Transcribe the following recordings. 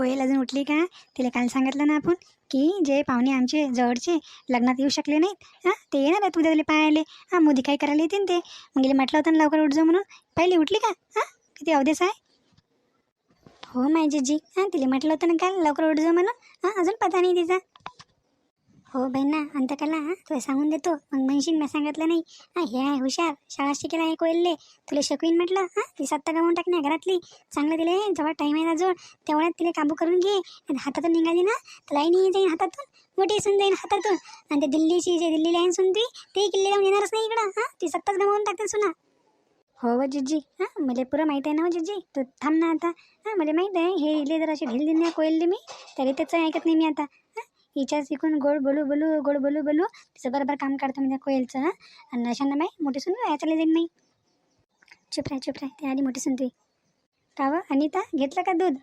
कोयल अजून उठली का? तिला काल सांगितलं ना आपण की जे पाहुणे आमचे जवळचे लग्नात येऊ शकले नाहीत हां? ते येणार आहेत उद्या पाहायला. हां मोदी काय करायला येतील ते? मग गेले म्हटलं होतं ना लवकर उठ जाऊ म्हणून. पहिली उठली का? हां? किती अवधेस आहे? हो माझी जी हां तिला म्हटलं होतं ना काल लवकर उठ जाऊ म्हणून. हां अजून पता नाही तिचा. हो बहिणा अंतकाला हां? तुला सांगून देतो. मग म्हणशील मी सांगितलं नाही. हा हे आहे हुशार. शाळा शिकेला आहे कोयलले तुला शिकवीन म्हटलं हा? ती सत्ता गमावून टाक घरातली. चांगलं तिला जेव्हा टाईम आहे ना जोड. तेवढ्यात तिला काबू करून घे. आणि हातातून निघाली ना तर लाईन येऊन जाईन हातातून. मोठी सून जाईन हातातून. आणि ते दिल्लीची जे दिल्ली लाईन सुनती ते किल्ले लावून येणारच नाही इकडं हां? ती सत्ताच गमावून टाकते सुना. हो व जिज्जी हां? मला पुरं माहीत आहे ना हो जिज्जी? तू थांब ना आता. हां मला माहीत आहे हे इले जर असे ढील दिले कोयले मी. तरी त्याचं ऐकत नाही मी आता. हां? हिच्या शिकून गोड बोलू बोलू गोड बोलू बोलू. तिचं बरोबर काम करतं म्हणजे कोयलचं आणि अशांना माही मोठी सुन या चालली जाईन मी चुप राय चुप राय ते आधी मोठी सुनते तुई का अनिता घेतलं का दूध?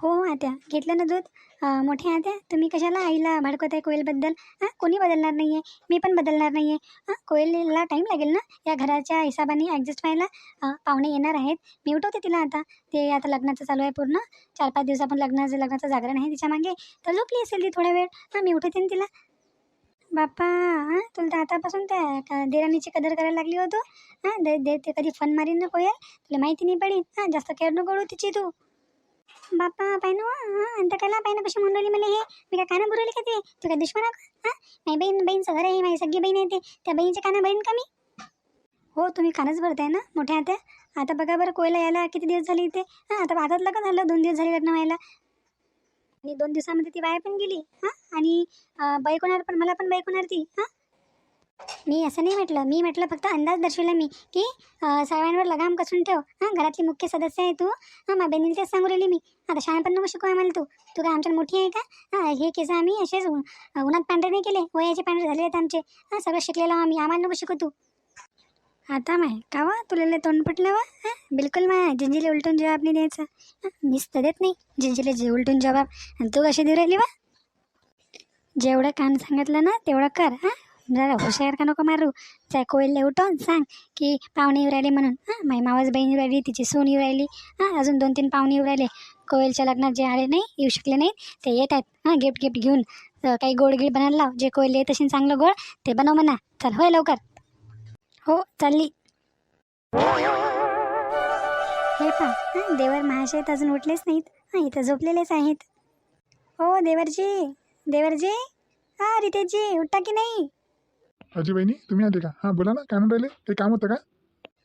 हो आत्या. घेतलं ना दूध? अं, मोठ्या आत्या. तुम्ही कशाला आईला भडकवत आहे कोयलबद्दल? हां कोणी बदलणार नाही आहे मी पण बदलणार नाही आहे हां कोयलला टाईम लागेल ना? या घराच्या हिशोबाने ॲडजस्ट व्हायला? पाहुणे येणार आहेत. मी उठवते तिला आता. ते आता लग्नाचं चालू आहे पूर्ण. चार पाच दिवसापासून लग्नाचं लग्नाचं जागरण आहे तिच्यामागे. तर झोपली असेल ती थोडा वेळ. हां मी उठवते ना तिला. बाप्पा हां तुला तर आतापासून त्या का देराणीची कदर करायला लागली होतो. हां दे दे ते कधी फन मारीन ना कोयल? तुला माहिती नाही पडेल हां जास्त केअर नको करू तिची तू. बाप्पा पाय ना हां तर कला पाय ना कशी म्हणून मला हे मी काय कानं बुरवली का ते? तू काय दुश्मन आहो हां माझी बहीण बहीण सगळं आहे माझी सगळी बहीण आहे ते. त्या बहीणच्या कानं बहीण का मी? हो तुम्ही कानच भरताय ना मोठ्या आता आता बघा बरं कोयला यायला किती दिवस झाले इथे? हां आता आताच लग्न झालं दोन दिवस झाले लग्न व्हायला. आणि दोन दिवसामध्ये ती बाया पण गेली हां आणि बाईक होणार पण मला पण बाईक होणार ती हां मी असं नाही म्हटलं. मी म्हटलं फक्त अंदाज दर्शवला मी की सर्वांवर लगाम कसून ठेव. हां घरातली मुख्य सदस्य आहे तू. हां मा बहिणीला तेच सांगू राहिली मी. आता शाळा पण नको शिकू आम्हाला तू. तू काय आमच्या मोठी आहे का? हां हे केस आम्ही असेच उन्हात पांढरे नाही केले. वयाचे पांढरे झाले आहेत आमचे. हां सगळं शिकलेलं आम्ही. आम्हाला नको शिकू तू. आता माय का वा? तुला तोंड पटलं वा? हां बिलकुल माय. जिंजीले उलटून जवाब नाही द्यायचा. हां मीच तर देत नाही. जिंजिले जे उलटून जवाब आणि तू कशी देऊ राहिली वा? जेवढं काम सांगितलं ना तेवढं कर. हां जरा हुशार का नको मारू? त्या कोयलला उठवून सांग की पाहुणे येऊ राहिले म्हणून. हां माझी मावाच बहीण येऊ राहिली तिची सून येऊ राहिली. हां अजून दोन तीन पाहुणे येऊ राहिले. कोयलच्या लग्नात जे आले नाही येऊ शकले नाही ते येत आहेत हां गिफ्ट गिफ्ट घेऊन काही गोड गिळ बनायला लाव. जे कोयल येत असेल चांगलं गोड ते बनव म्हणा. चल होय लवकर. हो चालली. हे पा देवर महाशयत अजून उठलेच नाहीत. हां इथं झोपलेलेच आहेत. हो देवरजी देवरजी. हां रितेशजी उठा की नाही? अजी बहिणी तुम्ही आले का? हां बोला ना काय म्हणून राहिले? काही काम होतं का?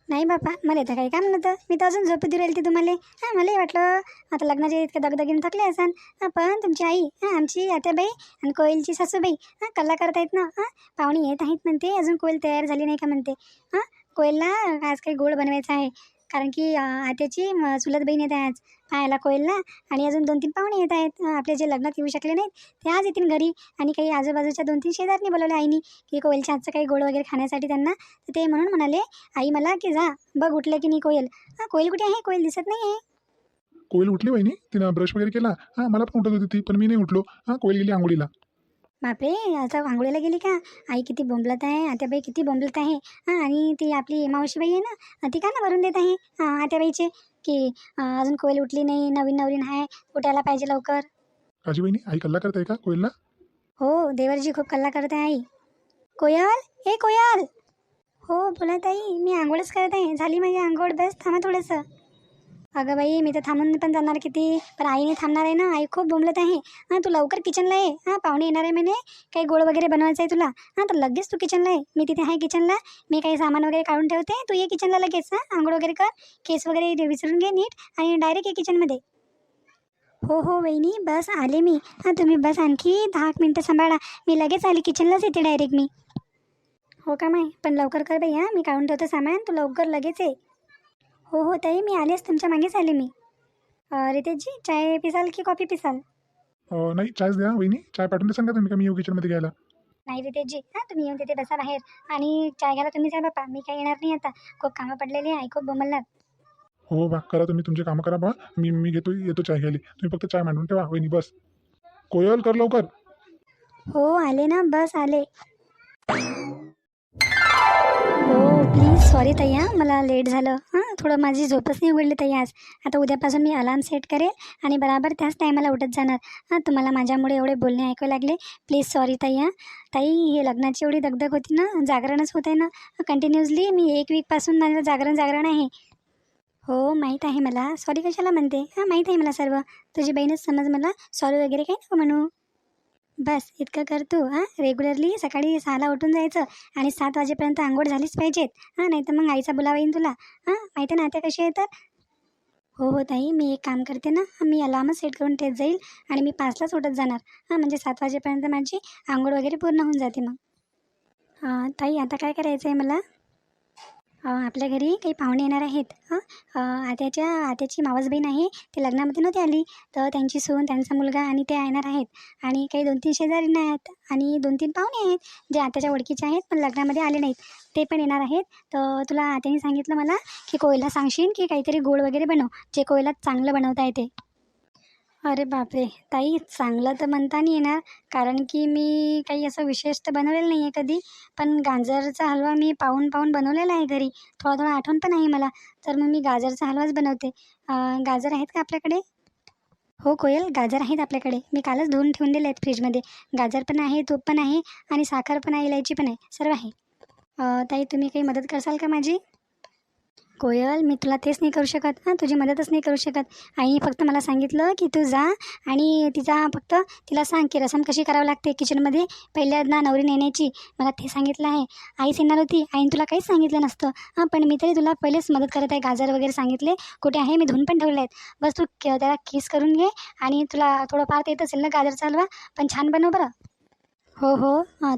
नाही बापा मला तर काही काम नव्हतं. मी तर अजून झोपी देऊ राहिली तुम्हाला. हां मलाही वाटलं आता लग्नाच्या इतकं दगदगीन थकले असन. हां पण तुमची आई हां आमची आत्याबाई आणि कोयलची सासूबाई हां कल्ला करतायत ना हां पाहुणे येत आहेत म्हणते. अजून कोयल तयार झाली नाही का म्हणते. हां कोयलला आज काही गोड बनवायचं आहे. कारण की आत्याची म, चुलत बहीण येत आहे आज पाहायला कोयलला आणि अजून दोन तीन पाहुणे येत आहेत. आपले जे लग्नात येऊ शकले नाहीत ते आज येतील घरी आणि काही आजूबाजूच्या दोन तीन शेजारनी बोलवले आईनी की कोयलच्या हातचं काही गोड वगैरे खाण्यासाठी त्यांना. तर ते म्हणून म्हणाले आई मला की जा बघ उठलं की नाही कोयल. हां कोयल कुठे आहे? कोयल दिसत नाही आहे कोयल उठली बहिणी तिनं ब्रश वगैरे केला. हां मला पण उठत होती ती पण मी नाही उठलो. हां कोयल गेली आंघोळीला. बापरे आता आंघोळीला गेली का? आई किती बोंबलत आहे आत्याबाई किती बोंबलत आहे. हां आणि ती आपली मावशीबाई आहे ना ती का ना भरून देत आहे? हां आत्याबाईचे की अजून कोयल उठली नाही नवीन नवीन आहे उठायला पाहिजे लवकर. बहिणी आई कल्ला करताय का कोयलला? हो देवरजी खूप कल्ला करत आहे आई. कोयल हे कोयल! हो बोलत आई मी आंघोळच करत आहे झाली माझी आंघोळ बस थांबा थोडंसं. अगं बाई मी तर थांबून पण जाणार किती? पण आईने थांबणार आहे ना. आई खूप बोंबलत आहे. हां तू लवकर किचनला ये. हां पाहुणे येणार आहे म्हणे. काही गोळ वगैरे बनवायचं आहे तुला. हां तर लगेच तू किचनला ये. मी तिथे आहे किचनला. मी काही सामान वगैरे काढून ठेवते. तू ये किचनला लगेच. हां आंघोळ वगैरे कर. केस वगैरे विसरून घे नीट आणि डायरेक्ट ये किचनमध्ये. हो हो वहिनी बस आले मी. हां तुम्ही बस आणखी दहा एक मिनटं सांभाळा. मी लगेच आले किचनलाच येते डायरेक्ट मी. हो का माय? पण लवकर कर बाई हां. मी काढून ठेवतो सामान. तू लवकर लगेच ये. हो हो ताई मी आलेच तुमच्या मागेच आले मी. रितेशजी चाय पिसाल की कॉफी पिसाल? नाही चायच द्या बहिणी चाय पाठवून सांगा तुम्ही? का मी येऊ किचनमध्ये घ्यायला? नाही रितेशजी. हां तुम्ही येऊन तिथे बसा बाहेर. आणि चाय घ्यायला तुम्हीच आहे बापा मी काही येणार नाही आता. खूप कामं पडलेली आहे. खूप बोंबलणार हो बा. करा तुम्ही. तुमचे कामं करा बा. मी मी घेतो येतो चाय घ्यायला. तुम्ही फक्त चाय मांडून ठेवा वहिनी. बस. कोयल कर लवकर. हो आले ना. बस आले. हो प्लीज सॉरी तया मला लेट झालं. हां थोडं माझी झोपच नाही उघडली तया आज. आता उद्यापासून मी अलार्म सेट करेल आणि बराबर त्याच टायमाला उठत जाणार. हां तुम्हाला माझ्यामुळे एवढे बोलणे ऐकू लागले. प्लीज सॉरी तया ताई हे लग्नाची एवढी दगदग होती ना जागरणच होत आहे ना. कंटिन्युअसली मी एक वीकपासून माझं जागरण जागरण आहे. हो माहीत आहे मला. सॉरी कशाला म्हणते? हां माहीत आहे मला सर्व. तुझी बहीणच समज मला. सॉरी वगैरे काही नको म्हणू. बस इतकं कर तू हां? रेग्युलरली सकाळी सहाला उठून जायचं आणि सात वाजेपर्यंत आंघोळ झालीच पाहिजेत हां? नाही तर मग आईचा बुलावा येईन तुला हां? माहिती आहे ना आता कशी आहे तर? हो हो ताई मी एक काम करते ना मी अलार्मच सेट करून ठेत जाईल आणि मी पाचलाच उठत जाणार हां? म्हणजे सात वाजेपर्यंत माझी आंघोळ वगैरे पूर्ण होऊन जाते मग. हां ताई आता काय करायचं आहे मला? आपल्या घरी काही पाहुणे येणार आहेत. आत्याच्या आत्याची मावस बहीण आहे. ते लग्नामध्ये नव्हती आली. तर त्यांची सून त्यांचा मुलगा आणि ते येणार आहेत. आणि काही दोन तीन शेजारी नाही आहेत. आणि दोन तीन पाहुणे आहेत जे आत्याच्या ओळखीचे आहेत पण लग्नामध्ये आले नाहीत. ते पण येणार आहेत. तर तुला आत्याने सांगितलं मला की कोयला सांगशील की काहीतरी गोड वगैरे बनव. जे कोयला चांगलं बनवता येते. अरे बापरे! ताई चांगलं तर म्हणता नाही येणार कारण की मी काही असं विशेष तर बनवलेलं नाही आहे कधी पण गाजरचा हलवा मी पाहून पाहून बनवलेला आहे घरी. थोडा थोडा आठवण पण आहे मला. तर मग मी गाजरचा हलवाच बनवते. गाजर आहेत का आपल्याकडे? हो कोयल गाजर आहेत आपल्याकडे. मी कालच धुवून ठेवून दिले आहेत फ्रीजमध्ये. गाजर पण आहे तूप पण आहे आणि साखर पण आहे इलायची पण आहे. सर्व आहे. ताई तुम्ही काही मदत करसाल का माझी? कोयल मी तुला तेच नाही करू शकत. हां तुझी मदतच नाही करू शकत. आईने फक्त मला सांगितलं की तू जा आणि तिचा फक्त तिला सांग की रसम कशी करावं लागते किचनमध्ये पहिल्यांदा नवरी नेण्याची. मला ते सांगितलं आहे. आईच येणार होती. आईने तुला काहीच सांगितलं नसतं. हां पण मी तरी तुला पहिलेच मदत करत आहे. गाजर वगैरे सांगितले. कुठे आहे? मी धुवून पण ठेवले आहेत. बस तू त्याला किस करून घे आणि तुला थोडं फार येत असेल ना गाजर चालवा. पण छान बनव बरं. हो हो.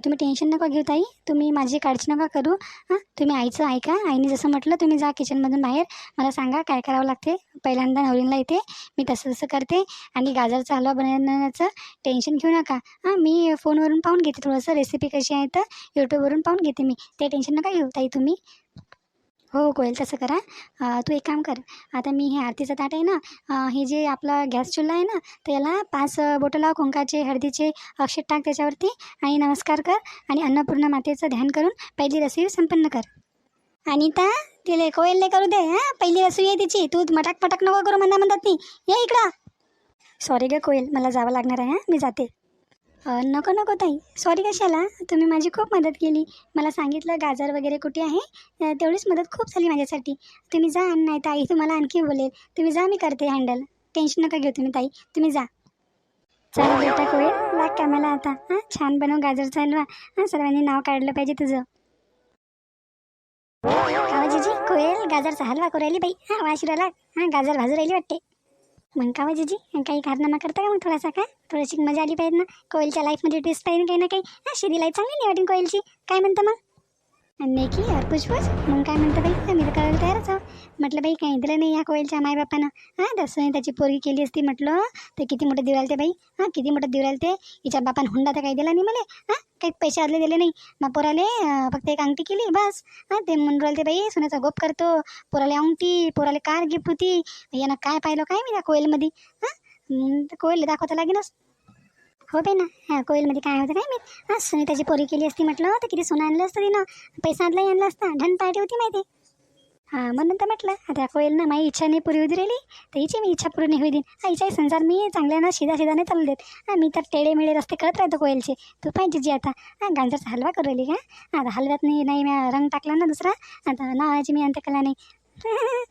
तुम्ही टेन्शन नका घेऊ ताई. तुम्ही माझी काळजी नका करू. हां तुम्ही आईचं ऐका. आईने जसं म्हटलं तुम्ही जा किचनमधून बाहेर. मला सांगा काय करावं लागते. पहिल्यांदा नवरीला येते. मी तसं तसं करते. आणि गाजरचा हलवा बनवण्याचं. टेन्शन घेऊ नका. हां मी फोनवरून पाहून घेते. थोडंसं रेसिपी कशी आहे तर यूट्यूबवरून पाहून घेते मी. ते टेन्शन नका घेऊ ताई तुम्ही. हो कोयल तसं करा. तू एक काम कर. आता मी हे आरतीचं ताट आहे ना हे जे आपला गॅस चुल्हा आहे ना तर याला पाच बोटं लाव कुंकाचे हळदीचे अक्षत टाक त्याच्यावरती आणि नमस्कार कर आणि अन्नपूर्णा मातेचं ध्यान करून पहिली रसोई संपन्न कर. अनिता तिले नाही करू दे हां पहिली रसोई आहे तिची. तू मटाक पटाक नको करू म्हणा म्हणतात ती ये इकडं. सॉरी ग कोयल मला जावं लागणार आहे हां मी जाते. नको नको ताई. सॉरी कशाला? तुम्ही माझी खूप मदत केली. मला सांगितलं गाजर वगैरे कुठे आहे? तेवढीच मदत खूप झाली माझ्यासाठी. तुम्ही जा आणि नाही ताई तुम्हाला आणखी बोलेल. तुम्ही जा मी करते हँडल टेन्शन नका घेऊ तुम्ही ताई. तुम्ही जा. चल बेटा कोळे लाग कामाला आता. हां छान बनव गाजर चालवा. हां सर्वांनी नाव काढलं पाहिजे तुझं. कावाजीजी कोयल गाजरचा हलवा करू राहिली बाई. हां वाशिराला. हां गाजर भाजू राहिली वाटते. मग का कावाजीजी काही कारनामा करता का मग थोडासा का? थोडीशी मजा आली पाहिजे ना. कोयलच्या लाईफमध्ये ट्विस्ट पाहिजे काही ना काही. हा शिरी लाईफ चांगली नाही वाटेल कोयलची. काय म्हणतं मग? आणि की यार पुष्पच मग काय म्हणतं बाई मी तर करायला तयारच आहो म्हटलं बाई काही दिलं नाही या कोयलच्या मायबापानं. हां तसं त्याची पोरगी केली असती म्हटलं. तर किती मोठं देऊ राहिले ते बाई. हां किती मोठं देऊ राहिले ते हिच्या बापानं हुंडा तर काही दिला नाही मला. हां काही पैसे आदले दिले नाही. मग पोराले फक्त एक अंगठी केली बस. हां ते म्हणून राहिले ते बाई सोन्याचा गोप करतो. पोराले अंगठी पोराले कार गिफ्ट होती. यानं काय पाहिलं काय मी त्या कोयलमध्ये? हां तर कोयल दाखवता लागेलच. हो बे ना. हां कोयलमध्ये काय होतं काय मी हां सुनीताची पोरी केली असती म्हटलं तर किती सोनं आणलं असतं तिनं. पैसा आणलाही आणला असता. ढन पार्टी होती माहिती. हां म्हणून तर म्हटलं आता कोयल ना माझी इच्छा नाही पुरी होती राहिली तर हिची मी इच्छा पूर्ण होई देईन हा हिचाही संसार मी चांगल्यानं शिदा शिदा नाही चालू देत हां मी तर टेळे रस्ते करत राहतो कोयलचे. तू पाहिजे जी आता. हां गांजरचा हलवा करू राहिली का? आता हलव्यात नाही नाही मी रंग टाकला ना दुसरा. आता नावाची मी अंतकला नाही.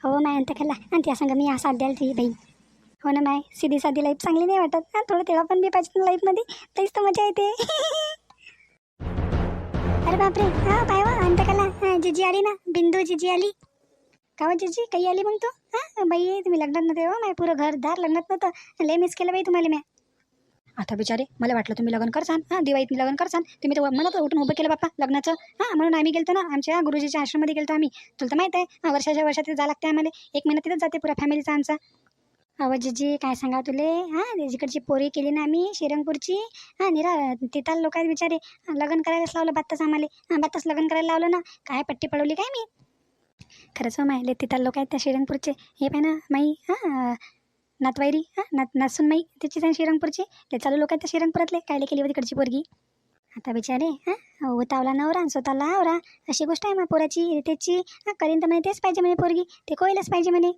हो माय अंतकला आणि त्या संग मी असा द्याल ती बाई. हो ना माय सीधी साधी लाईफ चांगली नाही वाटत. हां थोडं तेव्हा पण बी पाहिजे ना लाईफमध्ये तरीच तर मजा येते. अरे बापरे. हा पाय वा अंतकाला. हा जिजी आली ना. बिंदू जिजी आली. का हो जिजी? काही आली मग तू? हां बाई तुम्ही लग्नात नव्हते हो. माय पुरं घरदार लग्नात नव्हतं. लय मिस केलं बाई तुम्हाला मी आता बिचारे मला वाटलं तुम्ही लग्न करसान. हां दिवाळीत लग्न करसान. तुम्ही तर मला तर उठून उभं केलं बाप्पा लग्नाचं. हां म्हणून आम्ही गेलतो ना. आमच्या गुरुजीच्या आश्रममध्ये गेलतो आम्ही. तुला तर माहीत आहे. वर्षाच्या वर्षात तिथं जावं लागते आम्हाला. एक महिना तिथंच जाते पुरा फॅमिलीचा आमचा. अव जिजी काय सांगा तुले? हां जिकडची पोरी केली ना आम्ही श्रीरंगपूरची हां निरा तिथं लोक आहेत बिचारे लग्न करायलाच लावलं बात्ताच आम्हाला. हां बात्ताच लग्न करायला लावलं ना काय पट्टी पडवली काय मी? खरंच हो माहिले तिथं लोक आहेत त्या श्रीरंगपूरचे हे पाय ना माई हां नातवायरी हां नात नासून माई त्याची त्या श्रीरंगपूरची ते चालू लोक आहेत त्या श्रीरंगपुरातले कायले केली होती तिकडची पोरगी. आता बिचारे हां उतावला नवरा आणि स्वतःला आवरा. अशी गोष्ट आहे मग पोराची त्याची हां करीन तर म्हणे तेच पाहिजे म्हणे पोरगी. ते कोईलच पाहिजे म्हणे.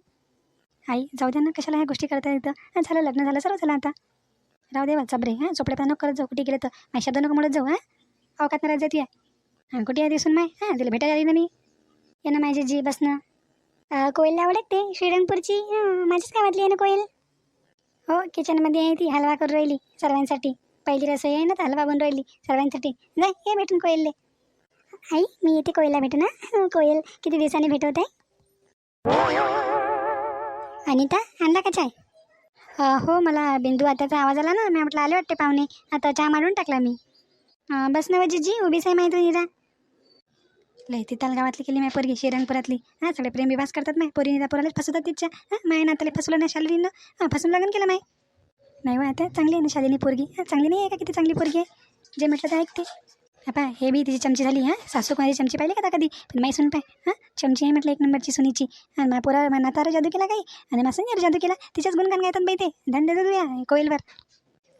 आई जाऊ द्या ना कशाला ह्या गोष्टी करता येतं झालं लग्न झालं सर्व झालं आता. राहू दे चबरे हां चोपडे करत जाऊ कुठे गेलं तर? माझ्या शब्द नको म्हणत जाऊ हां? अवकात नाही जाती आहे हां कुठे आहे दिसून माय? हां तिला भेटायला आली ना मी. ये ना माझी जी बसनं. कोयलला आवडत ते श्रीरंगपूरची? माझीच काय गावातली आहे ना कोयल? हो किचनमध्ये आहे ती हलवा करून राहिली सर्वांसाठी. पहिली रसोई आहे ना तर हलवा बनून राहिली सर्वांसाठी. जाय ये भेटून कोयलले. आई मी येते कोयलला भेटू ना कोयल किती दिवसांनी भेटवत आहे अनिता आणला का चाय? हो मला बिंदू आत्याचा आवाज आला ना. मी म्हटलं आले वाटते पाहुणे. आता चहा मारून टाकला मी. अं, बस ना जी उभीच आहे माहिती निरा लय ती तालगावातली केली माय पोरगी श्रीरंगपुरातली हां सगळे प्रेम विवास करतात माय. पोरी निरा पोरालाच फसवतात तिच्या. हां माय नाताले फसवलं नाही शालिनीनं? हां फसून लग्न केलं माय. नाही हो वा आता चांगली आहे ना शालिनी पोरगी? हां चांगली नाही आहे का किती चांगली पोरगी आहे? जे म्हटलं ते ऐकते. हा हे बी तिची चमची झाली हां? सासू माझी चमची पाहिली का कधी? पण माही सुन पाय हां? चमची आहे म्हटलं एक नंबरची सुनीची. आणि मा पोरा मा नातारा जादू केला काही? आणि मा जादू केला? तिच्याच गुणगान गायतात बाई ते. धंदे जादू या कोईलवर.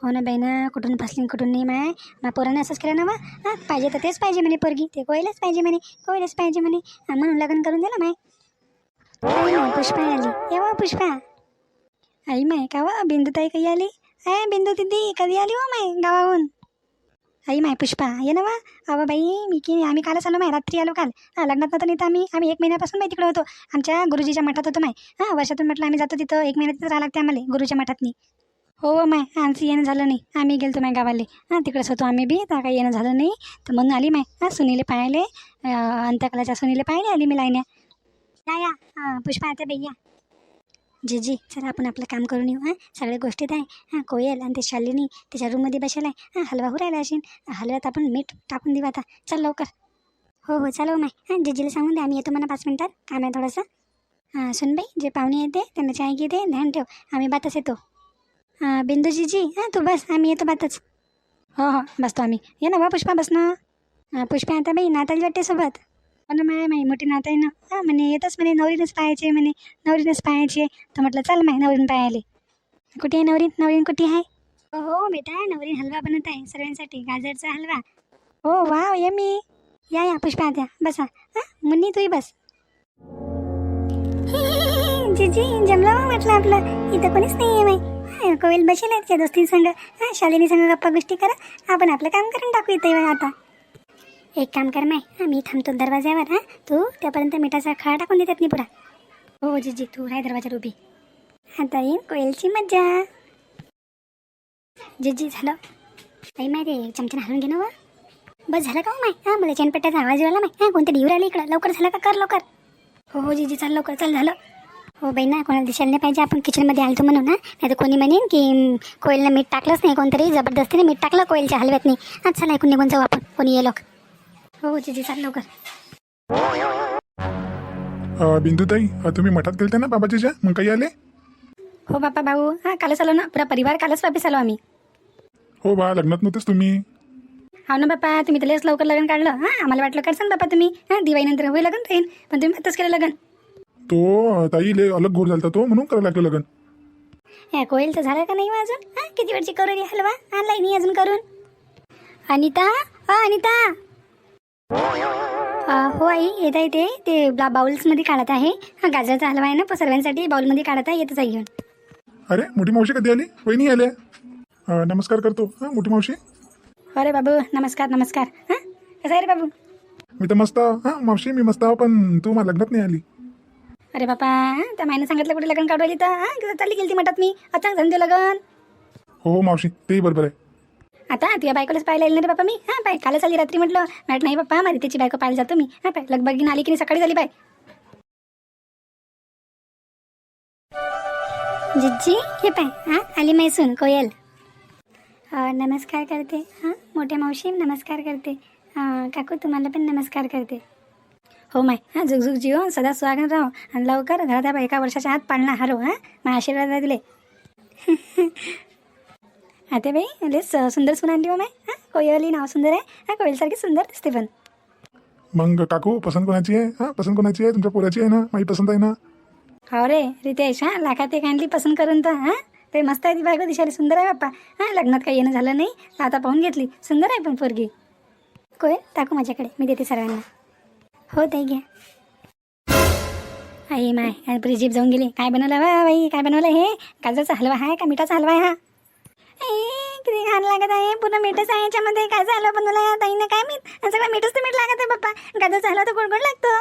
हो ना बाई ना कुठून फसली कुठून नाही माय. मा पोरानं असंच केलं ना वा हां? पाहिजे तर तेच पाहिजे म्हणे पोरगी. ते कोयलच पाहिजे म्हणे कोयलच पाहिजे म्हणे. म्हणून लग्न करून दिलं माय. पुष्पा आली. येवा पुष्पा. आई माय का वा बिंदुताई कधी आली? आहे बिंदू दिदी कधी आली वा माय गावाहून? आई माय पुष्पा ये ना वा. अवा बाई मी की आम्ही कालच आलो माय रात्री आलो काल. हां लग्नात नव्हतं नाही तर आम्ही आम्ही एक महिन्यापासून माहिती तिकडे होतो. आमच्या गुरुजीच्या मठात होतो माय. हां वर्षातून म्हटलं आम्ही जातो तिथं एक महिन्यात तिथं राहा लागते आम्हाला गुरुच्या मठातनी. हो माय आमचं येणं झालं नाही. आम्ही गेलतो माय गावाले. हां तिकडेच होतो आम्ही बी तर काही येणं झालं नाही. तर म्हणून आली माय. हां सुनीले पाहिले अंतकलाच्या सुनीले पाहिले आली मी लाईन्या. या या. हां पुष्पा आता बाई या. जीजी जी. चला आपण आपलं काम करून येऊ हां. सगळ्या गोष्टीत आहे. हां कोयल आणि ते शालिनी त्याच्या रूममध्ये बसेल आहे हां हलवा हो राहिला असेल हलव्यात आपण मीठ टाकून देऊ आता. चल लवकर. हो हो चालव हो, माय. हां जीजीला सांगून दे आम्ही येतो मला पाच मिनटात. काम आहे थोडंसं. हां सुन बाई जे पाहुणे येते त्यांना चाय घेते ध्यान ठेव. आम्ही बातच येतो. हां बिंदू जीजी हां तू बस आम्ही येतो बातच. हो हो बसतो आम्ही. ये ना वा पुष्पा बस ना. पुष्पा आता बाई नाताली वाटते सोबत पण माय माई मोठी नात आहे ना हा म्हणे येतच म्हणे नवरीनच पाहायचे म्हणे नवरीनच पाहायचे तर म्हटलं चल माय नवरीन पाहायले कुठे आहे नवरीन नवरीन कुठे आहे हो हो बेटा नवरीन हलवा बनत आहे सर्वांसाठी गाजरचा हलवा हो वा ये मी या या पुष्पा द्या बसा हा मुन्नी तूही बस जीजी जमलं मग म्हटलं आपलं इथं कोणीच नाही आहे माई कोविल बसेल आहेत त्या दोस्ती संग हां शालिनी संग गप्पा गोष्टी करा आपण आपलं काम करून टाकू इथे आता एक काम कर माय हा मी थांबतो दरवाज्यावर हां. तू त्यापर्यंत मिठाचा खा टाकून देतात मी पुढा. हो, हो जीजी तू राही दरवाजावर उभी. आता येईन कोयलची मज्जा. जीजी झालं. आई माहिती आहे चमच्यानं हलवून घे ना व. बस झालं का हो माय? हां मला चेनपट्ट्याचा आवाज येऊ माय. हां कोणते डिवर आले इकडं. लवकर झालं का? कर लवकर. हो हो जीजी चाल लवकर चाल झालं. हो बाई ना कोणाला दिसायला नाही पाहिजे. आपण किचनमध्ये आलतो म्हणून ना नाही तर कोणी म्हणेन की कोयलनं मीठ टाकलंच नाही. कोणतरी जबरदस्तीने मीठ टाकलं कोयलच्या हलव्यात नाही आज चला ऐकून निघून जाऊ आपण. कोणी ये लोक हो हो जीजी चाल लवकर. बिंदुताई तुम्ही मठात गेलते ना बाबाजीच्या मग काही आले? हो बापा भाऊ. हां कालच आलो ना. पुरा परिवार कालच वापस आलो आम्ही. हो बा लग्नात नव्हतेच तुम्ही. हो ना बापा. तुम्ही तर लवकर लग्न काढलं. हां आम्हाला वाटलं करसान बापा तुम्ही. हां दिवाळीनंतर होईल लग्न राहील पण तुम्ही आताच केलं लग्न. तो ताई ले अलग घोर झालता तो म्हणून करायला लागलं लग्न. हे कोईल तर झालं का नाही हो अजून? हां किती वेळची करून ये हलवा? आणलाय नाही अजून करून. अनिता? अनिता? हो आई येत आहे ते ते बा बाउल्समध्ये काढत आहे. हा गाजराचा हलवा आहे ना प- सर्वांसाठी बाउलमध्ये काढत आहे येतच आहे. घेऊन अरे मोठी मावशी कधी आली? वहिनी आल्या. अं, नमस्कार करतो. हां मोठी मावशी. अरे बाबू नमस्कार नमस्कार. हां? कसं आहे रे बाबू? मी तर मस्त. आहो. हां मावशी मी मस्त आहो पण तू मला लग्नात नाही आली. अरे बापा हां त्या मायनं सांगितलं कुठे लग्न काढवली तर? हां चालली गेली म्हणतात मी. अचानक धंदे लग्न. हो हो मावशी तेही बरोबर आहे. आता तुझ्या बायकोलाच पाहायला येईल ना रे बापा मी? हां पाय कालच आली रात्री म्हटलं. मॅट नाही बाप्पा माझी त्याची बायको पाहायला जातो मी. हां पाय लगबगीन आली की नाही सकाळी झाली पाय जिज्जी हे पाय हां आली मैसून कोयल. नमस्कार करते. हां मोठ्या मावशी नमस्कार करते. काकू तुम्हाला पण नमस्कार करते. हो माय हां झुकझुक जिओ सदा स्वागत राहो. आणि लवकर घरात एका वर्षाच्या आत पाळणा हरो हां मग आशीर्वाद दिले. आता बाई लय स- सुंदर सून आणली हो माय हां कोयली नाव सुंदर आहे हां कोयलसारखी सुंदर दिसते पण मग काकू पसंत कोणाची आहे हां पसंत कोणाची आहे तुमच्या पोराची आहे ना माझी पसंत आहे ना हो रे रितेश हां लाखात एक आणली पसंत करून तर हां ते मस्त आहे ती बायको दिशाली सुंदर आहे बाप्पा हां लग्नात काही येणं झालं नाही तर आता पाहून घेतली सुंदर आहे पण पोरगी कोयल टाकू माझ्याकडे मी देते सर्वांना हो ताई घ्या आई माय आज पुरी जीप जाऊन गेली काय बनवलं वा बाई काय बनवलं हे गाजरचा हलवा आहे का मिठाचा हलवा आहे हा किती घाण लागत आहे. पूर्ण मीठच आहे. याच्यामध्ये काय हलवा बनवला आहे ताईने काय मीठ सगळं मीठच तर मीठ लागत आहे बाप्पा गाजरचा हलवा तर गोड गोड लागतो.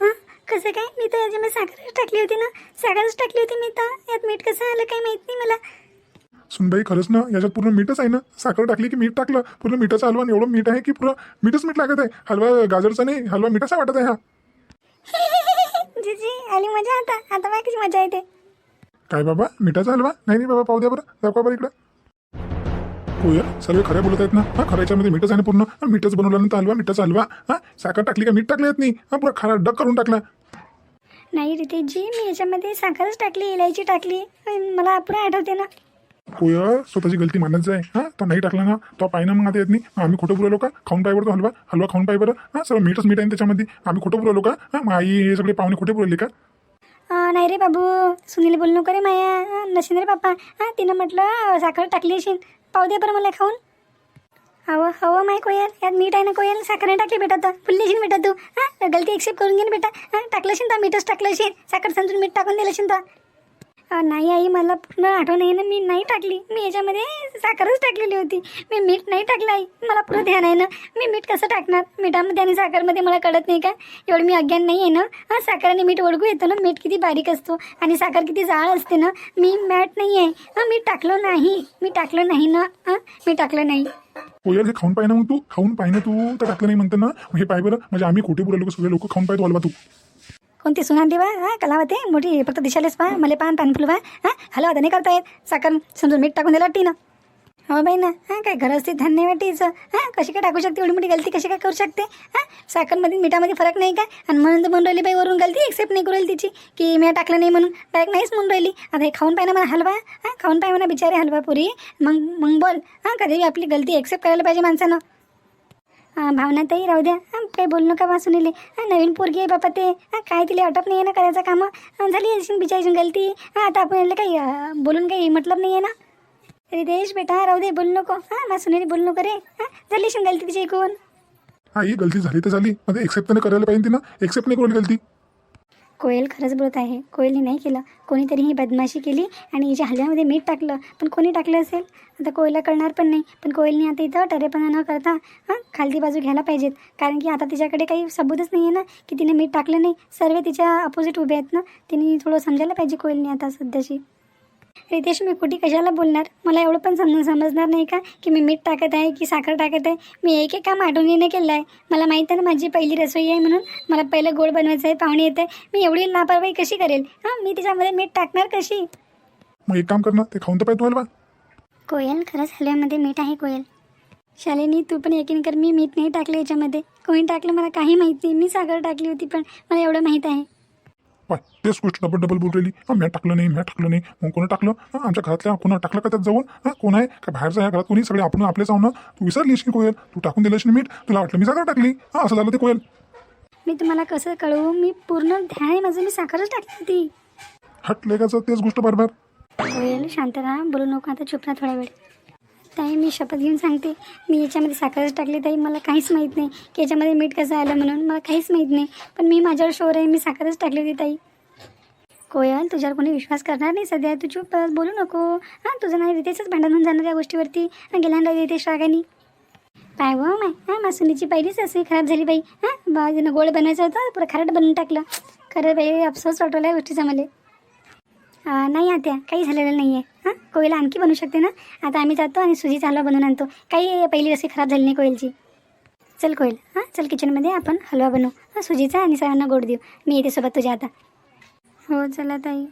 हां? कसं काय? मी तर याच्यामध्ये साखरच टाकली होती ना. साखरच टाकली होती मी तर. यात मीठ कसं आलं काही माहीत नाही मला. सुनबाई खरंच ना याच्यात पूर्ण मीठच आहे ना. साखर टाकली की मीठ टाकलं. पूर्ण मिठाचा हलवा आणि एवढं मीठ आहे की पूर्ण मीठच मीठ लागत आहे. हलवा गाजरचा नाही हलवा मिठाचा वाटत आहे हा. जीजी आली मजा आता. आता बघ कशी मजा येते. काय बाबा? मिठाचा हलवा? नाही नाही बाबा पाहू द्या बरं. दाखवा बरं इकडं. होय सर्व खऱ्या बोलत आहेत ना? हा खऱ्या याच्यामध्ये मीठच आहे ना पूर्ण? मिठच बनवल्यानंतर हलवा मिठाचा हलवा. हा साखर टाकली का? मीठ टाकलं येत नाही. हा पुरा खारा डक करून टाकला. नाही रितेशजी मी याच्यामध्ये साखरच टाकली इलायची टाकली. मला पुढे आठवते ना. होय स्वतःची गलती मानायचं आहे हा तो नाही टाकला ना. तो पाहिजे मग आता येत नाही. आम्ही खोटं बोललो का? खाऊन पाय तो हलवा. हलवा खाऊन पाय बरं. हा सर्व मीठच मीठ आहे त्याच्यामध्ये. आम्ही खोटं बोललो का? हा मग आई हे सगळे पाहुणे खोटे बोलले का? नाही रे बाबू. सुनील बोलू नको रे माया. नसेल रे बाप्पा हां तिनं म्हटलं साखर टाकली असेल पाहू दे बरं मला खाऊन. हवं हवं माय कोयल. यात मीठ आहे ना कोयल? साखर नाही टाकली बेटा तर फुलली बेटा तू. हां? गलती एक्सेप्ट करून घे ना बेटा. हां? टाकलं तर मीठच टाकलं साखर समजून मीठ टाकून दिलं असेल तर. नाही आई मला पूर्ण आठवण आहे ना मी नाही टाकली. मी याच्यामध्ये साखरच टाकलेली होती. मी मीठ नाही टाकलं आई. मला पूर्ण ध्यान आहे ना मी मीठ कसं टाकणार? मिठामध्ये आणि साखरमध्ये मला कळत नाही का? एवढं मी अज्ञान नाही आहे ना? हां साखर आणि मीठ ओळखू येतं ना? मीठ किती बारीक असतो आणि साखर किती जाळ असते ना? मी मॅट नाही आहे. हां मी टाकलं नाही. मी टाकलं नाही ना? हां मी टाकलं नाही. कोयल हे खाऊन पाय ना मग तू. खाऊन पाय तू. तर टाकलं नाही म्हणतं ना. हे पाय बरं. म्हणजे आम्ही खोटे बोललो सगळे लोक खाऊन पाय तो तू. कोणती सुनांटी बा? हां कलावते मोठी फक्त दिशालेच पा मला पान पान फुलवा हां? हलवा तर नाही करता येत. साखर समजून मीठ टाकून दिलं वाटते ना हो बाई ना हां काय घर असते धान्य नाही वाटायचं हां कशी काय टाकू शकते? एवढी मोठी गलती कशी काय करू शकते? हां साखरमध्ये मिठामध्ये फरक नाही काय आणि म्हणून तर म्हणून राहिली बाई वरून गलती एक्सेप्ट नाही करू राहिली तिची. की मी टाकलं नाही म्हणून? डायरेक्ट नाहीच म्हणून राहिली. आता हे खाऊन पाय ना मला हलवा. हां खाऊन पाय म्हणा बिचारे हलवा पुरी मग मग बोल. हां कधी आपली गलती एक्सेप्ट करायला पाहिजे माणसानं. भावनाताई राहू द्या काही बोलू नका बा सुनीले नवीन पोरगी आहे बापा ते काय तिला वाटत नाही आहे ना करायचं कामं झाली अशी बिचारीची गलती आता आपण याला काही बोलून काही मतलब नाही आहे ना रितेश बेटा राहू दे बोलू नको हां मा सुनील बोलू नको रे हां झाली अशी गलती तिची ऐकून हा ही गलती झाली तर झाली एक्सेप्ट नाही करायला पाहिजे ना एक्सेप्ट नाही करून गलती कोयल खरंच बोलत आहे. कोयलने नाही केलं. कोणीतरी ही बदमाशी केली आणि हिच्या हल्ल्यामध्ये मीठ टाकलं. पण कोणी टाकलं असेल? आता कोयला कळणार पण नाही. पण कोयलने आता इथं टरेपणा न करता हां खालती बाजू घ्यायला पाहिजेत. कारण की आता तिच्याकडे काही सबूतच नाही आहे ना की तिने मीठ टाकलं नाही. सर्व तिच्या अपोजिट उभे आहेत ना. तिने थोडं समजायला पाहिजे कोयलने आता सध्याची रितेश मी कुठे कशाला बोलणार? मला एवढं पण समजून समजणार नाही का की मी मीठ टाकत आहे की साखर टाकत आहे? मी एक एक काम आठवणीने केलं आहे. मला माहीत आहे ना माझी पहिली रसोई आहे म्हणून मला पहिलं गोड बनवायचं आहे पाहुणे येत आहे. मी एवढी लापरवाही कशी करेल? हां मी त्याच्यामध्ये मीठ टाकणार कशी? मग एक काम कर ना ते खाऊन तर हलवा. कोयल खरंच हलव्यामध्ये मीठ आहे कोयल. शालिनी तू पण यकीन कर मी मीठ नाही टाकलं याच्यामध्ये. कोणी टाकलं मला काही माहीत नाही. मी साखर टाकली होती पण मला एवढं माहीत आहे. पाय तेच गोष्ट डबल डबल बोल राहिली हा मॅ टाकलं नाही मॅ टाकलं नाही. मग कोणी टाकलं? हा आमच्या घरातल्या कोणा टाकलं का त्यात जाऊन? हा कोण आहे? का बाहेरचं आहे घरात कोणी? सगळे आपण आपलेच आहो ना. तू विसरली असेल कोयल? तू टाकून दिलं असेल मीठ? तुला वाटलं मी साखर टाकली? हा असं झालं ते कोयल. मी तुम्हाला कसं कळवू? मी पूर्ण ध्यान आहे माझं. मी साखरच टाकली होती. हट लेखाचं तेच गोष्ट बार बार होईल शांत राहा. बोलू नको आता. चुप राहा थोडा वेळ. ताई मी शपथ घेऊन सांगते. मी याच्यामध्ये साखरच टाकली ताई. मला काहीच माहीत नाही की याच्यामध्ये मीठ कसं आलं म्हणून. मला काहीच माहीत नाही. पण मी माझ्यावर शोर आहे. मी साखरच टाकली होती ताई. कोयल तुझ्यावर कोणी विश्वास करणार नाही सध्या. तू चूप बस, बोलू नको. हां तुझं नाही रितेशच भांडण होऊन जाणार या गोष्टीवरती. हां गेल्यानं रितेश रागानी. पाय व माय. हां मासुनीची पहिलीच असे खराब झाली बाई. हां बाजूनं गोड बनवायचं होतं. पुरं खारट बनवून टाकलं. खरं बाई अफसोस वाटवला या गोष्टीचा मला. नाही आत्या काही झालेलं नाही आहे हां? कोयला आणखी बनवू शकते ना? आता आम्ही जातो आणि सुजीचा हलवा बनवून आणतो. काही पहिली रसी खराब झाली नाही कोयलची. चल कोयल हां? चल किचनमध्ये आपण हलवा बनवू. हां सुजीचा आणि सगळ्यांना गोड देऊ. मी येते सोबत तुझ्या आता हो चला ताई.